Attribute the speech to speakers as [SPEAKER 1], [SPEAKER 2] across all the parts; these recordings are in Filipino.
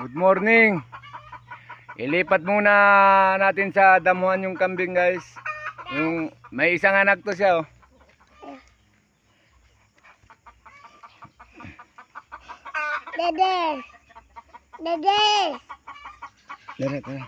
[SPEAKER 1] Good morning. Ilipat muna natin sa damuhan yung kambing guys. Yung may isang anak to siya oh.
[SPEAKER 2] Dede. Dede.
[SPEAKER 1] Tara, tara.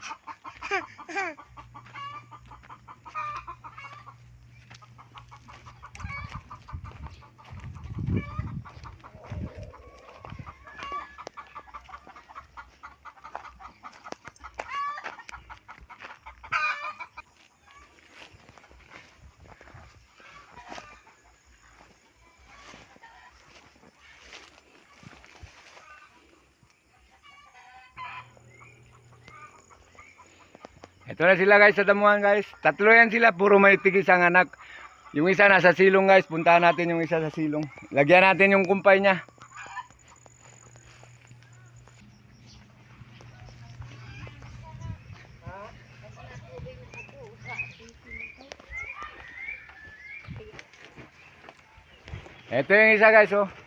[SPEAKER 1] Ito na sila guys sa damuhan guys. Tatlo yan sila, puro may tigis ang anak. Yung isa nasa silong guys, puntahan natin yung isa sa silong. Lagyan natin yung kumpay niya. Ito yung isa guys oh.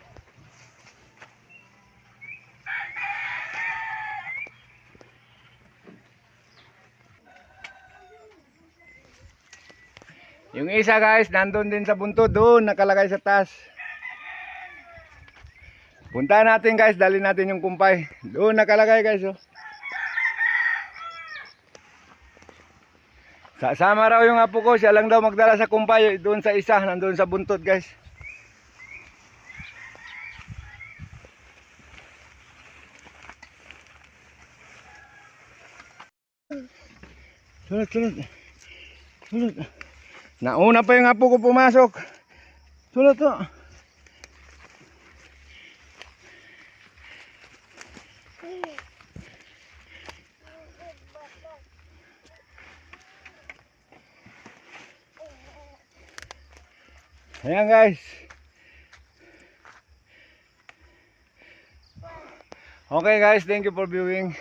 [SPEAKER 1] Yung isa guys, nandun din sa bunto, doon nakalagay sa taas. Punta natin guys, dali natin yung kumpay. Doon nakalagay guys oh. Sasama raw yung apo ko, siya lang daw magdala sa kumpay, doon sa isa, nandun sa buntot guys. Sulot, sulot. Sulot. Nauna pa yung apo ko pumasok. Sulot to. Ayan guys. Okay guys, thank you for viewing.